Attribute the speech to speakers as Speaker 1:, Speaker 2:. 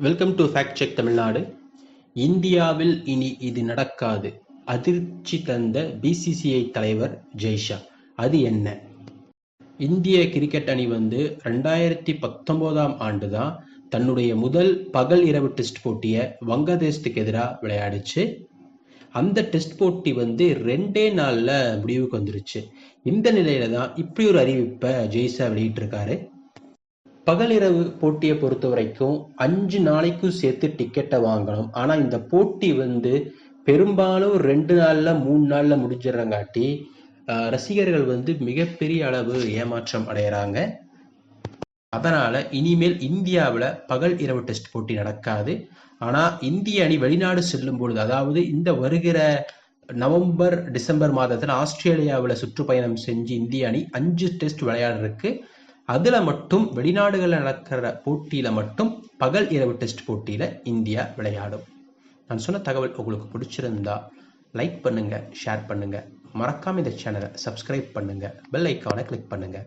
Speaker 1: Welcome to fact check Tamil Nadu இந்தியாவில் இனி இது நடக்காது. அதிர்ச்சி தந்த பிசிசிஐ தலைவர் ஜெய்ஷா. அது என்ன? இந்திய கிரிக்கெட் அணி வந்து ரெண்டாயிரத்தி பத்தொன்பதாம் ஆண்டு தான் தன்னுடைய முதல் பகல் இரவு டெஸ்ட் போட்டியை வங்கதேசத்துக்கு எதிராக விளையாடுச்சு. அந்த டெஸ்ட் போட்டி வந்து ரெண்டே நாளில் முடிவுக்கு வந்துருச்சு. இந்த நிலையில தான் இப்படி ஒரு அறிவிப்பை ஜெய்ஷா வெளியிட்டிருக்காரு. பகலிரவு போட்டியை பொறுத்த வரைக்கும் அஞ்சு நாளைக்கும் சேர்த்து டிக்கெட்டை வாங்கணும். ஆனா இந்த போட்டி வந்து பெரும்பாலும் ரெண்டு நாள்ல மூணு நாள்ல முடிஞ்சிடறங்காட்டி ரசிகர்கள் வந்து மிகப்பெரிய அளவு ஏமாற்றம் அடைகிறாங்க அதனால இனிமேல் இந்தியாவில் பகல் இரவு டெஸ்ட் போட்டி நடக்காது. ஆனா இந்திய அணி வெளிநாடு செல்லும் பொழுது அதாவது இந்த வருகிற நவம்பர் டிசம்பர் மாதத்துல ஆஸ்திரேலியாவில் சுற்றுப்பயணம் செஞ்சு இந்திய அணி அஞ்சு டெஸ்ட் விளையாடுறதுக்கு அதில் மட்டும் வெளிநாடுகளில் நடக்கிற போட்டியில் மட்டும் பகல் இரவு டெஸ்ட் போட்டியில் இந்தியா விளையாடும். நான் சொன்ன தகவல் உங்களுக்கு பிடிச்சிருந்தா லைக் பண்ணுங்கள் ஷேர் பண்ணுங்கள் மறக்காமல் இந்த சேனலை சப்ஸ்கிரைப் பண்ணுங்கள் பெல் ஐக்கானை கிளிக் பண்ணுங்கள்